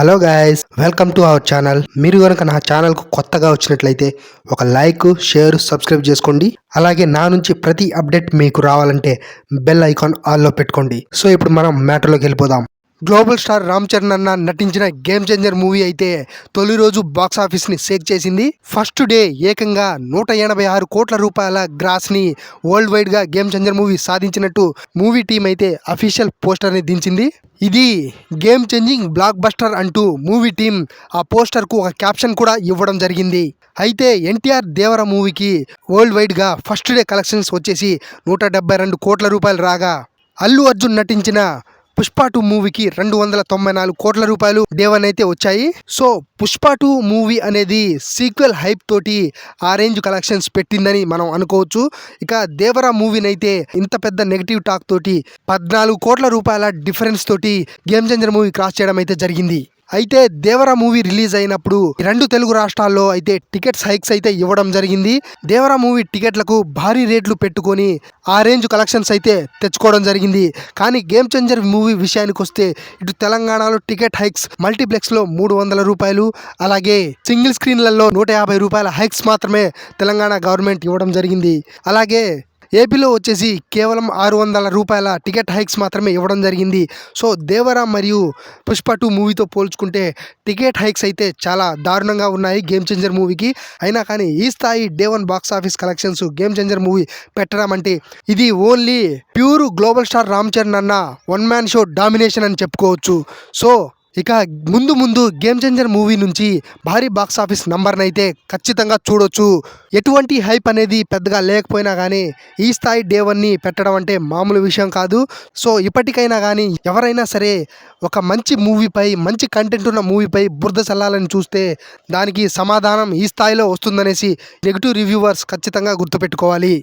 Hello guys welcome to our channel. మీరు కనుక నా ఛానల్కు కొత్తగా వచ్చినట్లయితే ఒక లైక్ షేర్ సబ్స్క్రైబ్ చేసుకోండి. అలాగే నా నుంచి ప్రతి అప్డేట్ మీకు రావాలంటే బెల్ ఐకాన్ ఆల్లో పెట్టుకోండి. సో ఇప్పుడు మనం మ్యాటర్లోకి వెళ్ళిపోదాం. గ్లోబల్ స్టార్ రామ్ చరణ్ అన్న నటించిన గేమ్ చేంజర్ మూవీ అయితే తొలి రోజు బాక్స్ని షేక్ చేసింది. ఫస్ట్ డే ఏకంగా నూట ఎనభై ఆరు కోట్ల రూపాయల గ్రాస్ని వరల్డ్ వైడ్గా గేమ్ చేంజర్ మూవీ సాధించినట్టు మూవీ టీం అయితే అఫీషియల్ పోస్టర్ని దించింది. ఇది గేమ్ చేంజింగ్ బ్లాక్ బస్టర్ అంటూ మూవీ టీం ఆ పోస్టర్కు ఒక క్యాప్షన్ కూడా ఇవ్వడం జరిగింది. అయితే ఎన్టీఆర్ దేవర మూవీకి వరల్డ్ వైడ్గా ఫస్ట్ డే కలెక్షన్స్ వచ్చేసి నూట డెబ్బై రెండు కోట్ల రూపాయలు రాగా అల్లు అర్జున్ నటించిన పుష్ప టూ మూవీకి రెండు వందల తొంభై నాలుగు కోట్ల రూపాయలు డేవన్ అయితే వచ్చాయి. సో పుష్ప టూ మూవీ అనేది సీక్వెల్ హైప్ తోటి ఆ రేంజ్ కలెక్షన్స్ పెట్టిందని మనం అనుకోవచ్చు. ఇక దేవరా మూవీని అయితే ఇంత పెద్ద నెగిటివ్ టాక్ తోటి పద్నాలుగు కోట్ల రూపాయల డిఫరెన్స్ తోటి గేమ్ చేంజర్ మూవీ క్రాస్ చేయడం అయితే జరిగింది. అయితే దేవరా మూవీ రిలీజ్ అయినప్పుడు రెండు తెలుగు రాష్ట్రాల్లో అయితే టికెట్స్ హైక్స్ అయితే ఇవ్వడం జరిగింది. దేవరా మూవీ టికెట్లకు భారీ రేట్లు పెట్టుకొని ఆ రేంజ్ కలెక్షన్స్ అయితే తెచ్చుకోవడం జరిగింది. కానీ గేమ్ చేంజర్ మూవీ విషయానికి వస్తే ఇటు తెలంగాణలో టికెట్ హైక్స్ మల్టీప్లెక్స్లో మూడు వందల రూపాయలు అలాగే సింగిల్ స్క్రీన్లలో నూట యాభై రూపాయల హైక్స్ మాత్రమే తెలంగాణ గవర్నమెంట్ ఇవ్వడం జరిగింది. అలాగే ఏపీలో వచ్చేసి కేవలం ఆరు వందల రూపాయల టికెట్ హైక్స్ మాత్రమే ఇవ్వడం జరిగింది. సో దేవరా మరియు పుష్ప టూ మూవీతో పోల్చుకుంటే టికెట్ హైక్స్ అయితే చాలా దారుణంగా ఉన్నాయి గేమ్ చేంజర్ మూవీకి. అయినా కానీ ఈ స్థాయి day one box office collections game changer movie పెట్టడం అంటే ఇది only pure global star Ram Charan అన్న వన్ మ్యాన్ షో డామినేషన్ అని చెప్పుకోవచ్చు. సో ఇక ముందు ముందు గేమ్ చేంజర్ మూవీ నుంచి భారీ బాక్స్ ఆఫీస్ నంబర్ని అయితే ఖచ్చితంగా చూడొచ్చు. ఎటువంటి హైప్ అనేది పెద్దగా లేకపోయినా కానీ ఈ స్థాయి డే వన్ని పెట్టడం అంటే మామూలు విషయం కాదు. సో ఇప్పటికైనా కానీ ఎవరైనా సరే ఒక మంచి మూవీపై మంచి కంటెంట్ ఉన్న మూవీపై బురద చల్లాలని చూస్తే దానికి సమాధానం ఈ స్థాయిలో వస్తుందనేసి నెగిటివ్ రివ్యూవర్స్ ఖచ్చితంగా గుర్తుపెట్టుకోవాలి.